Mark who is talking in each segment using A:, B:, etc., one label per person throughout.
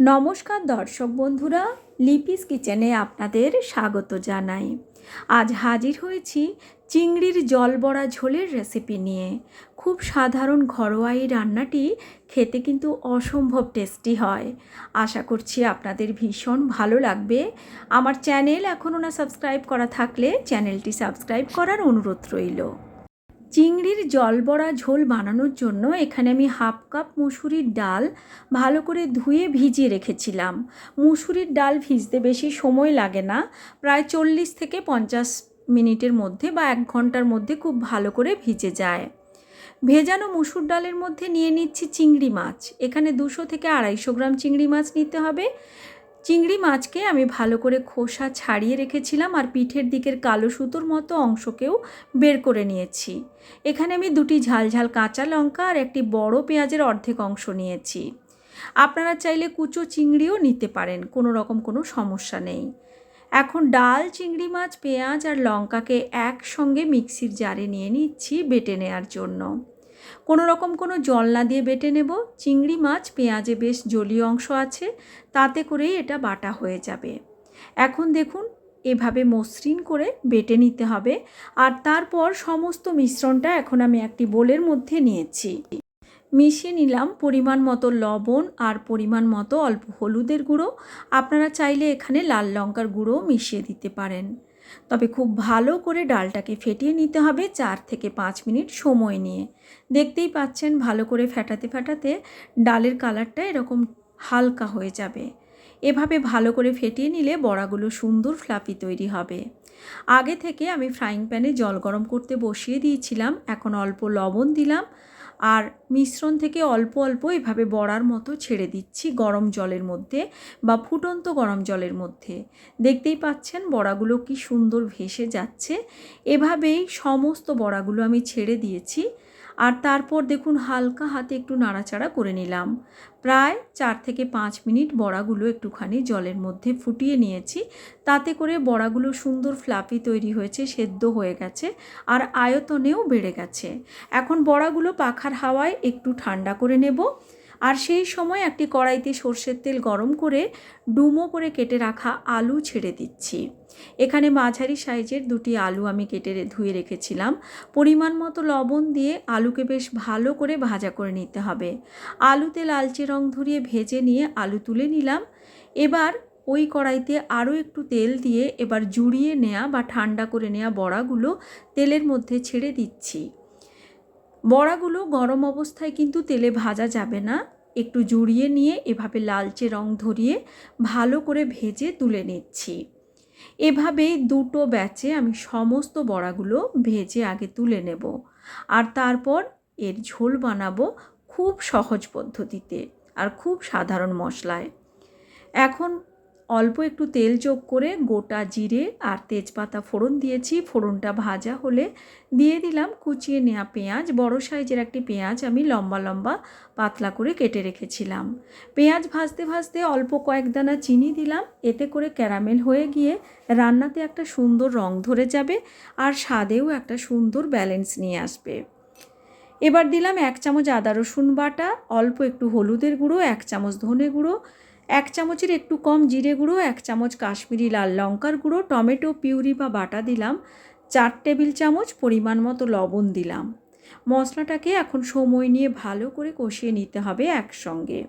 A: নমস্কার দর্শক বন্ধুরা, লিপিস কিচেনে আপনাদের স্বাগত জানাই। আজ হাজির হয়েছি চিংড়ির জল বড়া ঝোলের রেসিপি নিয়ে। খুব সাধারণ ঘরোয়া এই রান্নাটি খেতে কিন্তু অসম্ভব টেস্টি হয়। আশা করছি আপনাদের ভীষণ ভালো লাগবে। আমার চ্যানেল এখনও না সাবস্ক্রাইব করা থাকলে চ্যানেলটি সাবস্ক্রাইব করার অনুরোধ রইল। চিংড়ির জলবড়া ঝোল বানানোর জন্য এখানে আমি হাফ কাপ মুসুরির ডাল ভালো করে ধুয়ে ভিজিয়ে রেখেছিলাম। মুসুরির ডাল ভিজতে বেশি সময় লাগে না, প্রায় চল্লিশ থেকে পঞ্চাশ মিনিটের মধ্যে বা এক ঘণ্টার মধ্যে খুব ভালো করে ভিজে যায়। ভেজানো মুসুর ডালের মধ্যে নিয়ে নিচ্ছি চিংড়ি মাছ। এখানে দুশো থেকে আড়াইশো গ্রাম চিংড়ি মাছ নিতে হবে। চিংড়ি মাছকে আমি ভালো করে খোসা ছাড়িয়ে রেখেছিলাম আর পিঠের দিকের কালো সুতোর মতো অংশকেও বের করে নিয়েছি। এখানে আমি দুটি ঝালঝাল কাঁচা লঙ্কা আর একটি বড় পেঁয়াজের অর্ধেক অংশ নিয়েছি। আপনারা চাইলে কুচো চিংড়িও নিতে পারেন, কোনো রকম কোনো সমস্যা নেই। এখন ডাল, চিংড়ি মাছ, পেঁয়াজ আর লঙ্কাকে একসঙ্গে মিক্সির জারে নিয়ে নিচ্ছি বেটে নেওয়ার জন্য। কোনো রকম কোনো জল না দিয়ে বেটে নেব। চিংড়ি মাছ, পেঁয়াজে বেশ জলীয় অংশ আছে, তাতে করেই এটা বাটা হয়ে যাবে। এখন দেখুন, এভাবে মসৃণ করে বেটে নিতে হবে। আর তারপর সমস্ত মিশ্রণটা এখন আমি একটি বোলের মধ্যে নিয়েছি। মিশিয়ে নিলাম পরিমাণ মতো লবণ আর পরিমাণ মতো অল্প হলুদের গুঁড়ো। আপনারা চাইলে এখানে লাল লঙ্কার গুঁড়ো মিশিয়ে দিতে পারেন। তবে খুব ভালো করে ডালটাকে ফেটিয়ে নিতে হবে চার থেকে পাঁচ মিনিট সময় নিয়ে। দেখতেই পাচ্ছেন ভালো করে ফেটাতে ফেটাতে ডালের কালারটা এরকম হালকা হয়ে যাবে। এভাবে ভালো করে ফেটিয়ে নিলে বড়াগুলো সুন্দর ফ্লাপি তৈরি হবে। আগে থেকে আমি ফ্রাইং প্যানে জল গরম করতে বসিয়ে দিয়েছিলাম, এখন অল্প লবণ দিলাম। আর মিশ্রণ থেকে অল্প অল্প এভাবে বড়ার মতো ছেড়ে দিচ্ছি গরম জলের মধ্যে বা ফুটন্ত গরম জলের মধ্যে। দেখতেই পাচ্ছেন বড়াগুলো কি সুন্দর ভেসে যাচ্ছে। এভাবেই সমস্ত বড়াগুলো আমি ছেড়ে দিয়েছি। আর তারপর দেখুন হালকা হাতে একটু নাড়াচাড়া করে নিলাম। প্রায় চার থেকে পাঁচ মিনিট বড়াগুলো একটুখানি জলের মধ্যে ফুটিয়ে নিয়েছি। তাতে করে বড়াগুলো সুন্দর ফ্লাপি তৈরি হয়েছে, সেদ্ধ হয়ে গেছে আর আয়তনেও বেড়ে গেছে। এখন বড়াগুলো পাখার হাওয়ায় একটু ঠান্ডা করে নেব। আর সেই সময় একটি কড়াইতে সর্ষের তেল গরম করে ডুমো করে কেটে রাখা আলু ছেড়ে দিচ্ছি। এখানে মাঝারি সাইজের দুটি আলু আমি কেটে ধুয়ে রেখেছিলাম। পরিমাণ মতো লবণ দিয়ে আলুকে বেশ ভালো করে ভাজা করে নিতে হবে। আলুতে লালচে রং ধরিয়ে ভেজে নিয়ে আলু তুলে নিলাম। এবার ওই কড়াইতে আরও একটু তেল দিয়ে এবার জুড়িয়ে নেওয়া বা ঠান্ডা করে নেওয়া বড়াগুলো তেলের মধ্যে ছেড়ে দিচ্ছি। বড়াগুলো গরম অবস্থায় কিন্তু তেলে ভাজা যাবে না। একটু জুড়িয়ে নিয়ে এভাবে লালচে রং ধরিয়ে ভালো করে ভেজে তুলে নিচ্ছি। এভাবেই দুটো ব্যাচে আমি সমস্ত বড়াগুলো ভেজে আগে তুলে নেব। আর তারপর এর ঝোল বানাবো খুব সহজ পদ্ধতিতে আর খুব সাধারণ মশলায়। এখন অল্প একটু তেল যোগ করে গোটা জিরে আর তেজপাতা ফোড়ন দিয়েছি। ফোড়নটা ভাজা হলে দিয়ে দিলাম কুচিয়ে নেওয়া পেঁয়াজ। বড় সাইজের একটি পেঁয়াজ আমি লম্বা লম্বা পাতলা করে কেটে রেখেছিলাম। পেঁয়াজ ভাজতে ভাজতে অল্প কয়েক দানা চিনি দিলাম। এতে করে ক্যারামেল হয়ে গিয়ে রান্নাতে একটা সুন্দর রং ধরে যাবে আর স্বাদেও একটা সুন্দর ব্যালেন্স নিয়ে আসবে। এবার দিলাম এক চামচ আদা রসুন বাটা, অল্প একটু হলুদের গুঁড়ো, এক চামচ ধনে গুঁড়ো এক চামচের একটু কম জিরে গুঁড়ো, এক চামচ কাশ্মীরি লাল লঙ্কার গুঁড়ো, টমেটো, পিউরি বা বাটা দিলাম, চার টেবিল চামচ পরিমাণ মতো লবণ দিলাম। মশলাটাকে এখন সময় নিয়ে ভালো করে কষিয়ে নিতে হবে একসঙ্গে।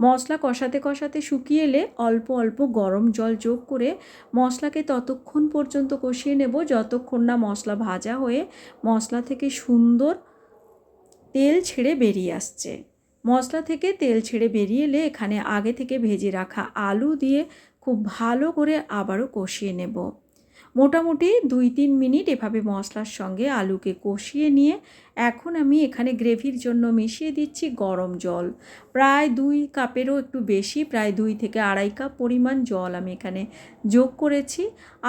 A: মশলা কষাতে কষাতে শুকিয়ে এলে অল্প অল্প গরম জল যোগ করে মশলাকে ততক্ষণ পর্যন্ত কষিয়ে নেব। যতক্ষণ না মশলা ভাজা হয়ে মশলা থেকে সুন্দর তেল ছেড়ে বেরিয়ে আসছে। মশলা থেকে তেল ছেড়ে বেরিয়ে এলে এখানে আগে থেকে ভেজে রাখা আলু দিয়ে খুব ভালো করে আবারও কষিয়ে নেব। মোটামুটি দুই তিন মিনিট এভাবে মশলার সঙ্গে আলুকে কষিয়ে নিয়ে এখন আমি এখানে গ্রেভির জন্য মিশিয়ে দিচ্ছি গরম জল। প্রায় দুই কাপেরও একটু বেশি, প্রায় দুই থেকে আড়াই কাপ পরিমাণ জল আমি এখানে যোগ করেছি।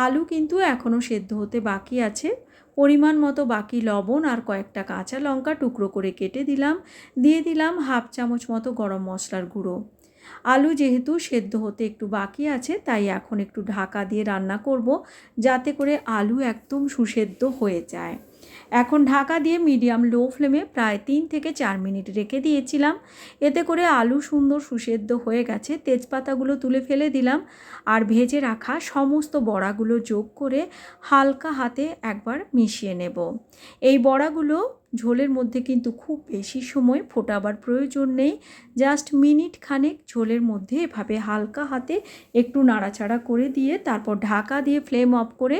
A: আলু কিন্তু এখনও সেদ্ধ হতে বাকি আছে। পরিমাণ মতো বাকি লবণ আর কয়েকটা কাঁচা লঙ্কা টুকরো করে কেটে দিলাম। দিয়ে দিলাম হাফ চামচ মতো গরম মশলার গুঁড়ো। আলু যেহেতু সেদ্ধ হতে একটু বাকি আছে, তাই এখন একটু ঢাকা দিয়ে রান্না করব, যাতে করে আলু একদম সুসেদ্ধ হয়ে যায়। এখন ঢাকা দিয়ে মিডিয়াম লো ফ্লেমে প্রায় তিন থেকে চার মিনিট রেখে দিয়েছিলাম। এতে করে আলু সুন্দর সুসেদ্ধ হয়ে গেছে, তেজপাতাগুলো তুলে ফেলে দিলাম আর ভেজে রাখা সমস্ত বড়াগুলো যোগ করে হালকা হাতে একবার মিশিয়ে নেব। এই বড়াগুলো ঝোলের মধ্যে কিন্তু খুব বেশি সময় ফোটাবার প্রয়োজন নেই, জাস্ট মিনিট খানেক ঝোলের মধ্যে এভাবে হালকা হাতে একটু নাড়াচাড়া করে দিয়ে তারপর ঢাকা দিয়ে ফ্লেম অফ করে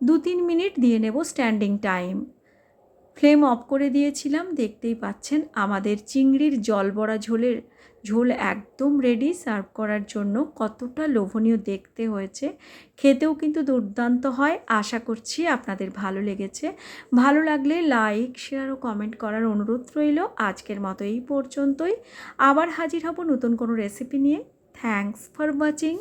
A: দু তিন মিনিট দিয়ে নেব স্ট্যান্ডিং টাইম। ফ্লেম অফ করে দিয়েছিলাম, দেখতেই পাচ্ছেন আমাদের চিংড়ির জল বড়া ঝোলের ঝোল একদম রেডি সার্ভ করার জন্য কতটা লোভনীয় দেখতে হয়েছে। খেতেও কিন্তু দুর্দান্ত হয়, আশা করছি আপনাদের ভালো লেগেছে। ভালো লাগলে লাইক শেয়ার ও কমেন্ট করার অনুরোধ রইল। আজকের মতো এই পর্যন্তই। আবার হাজির হব নতুন কোনো রেসিপি নিয়ে। Thanks for watching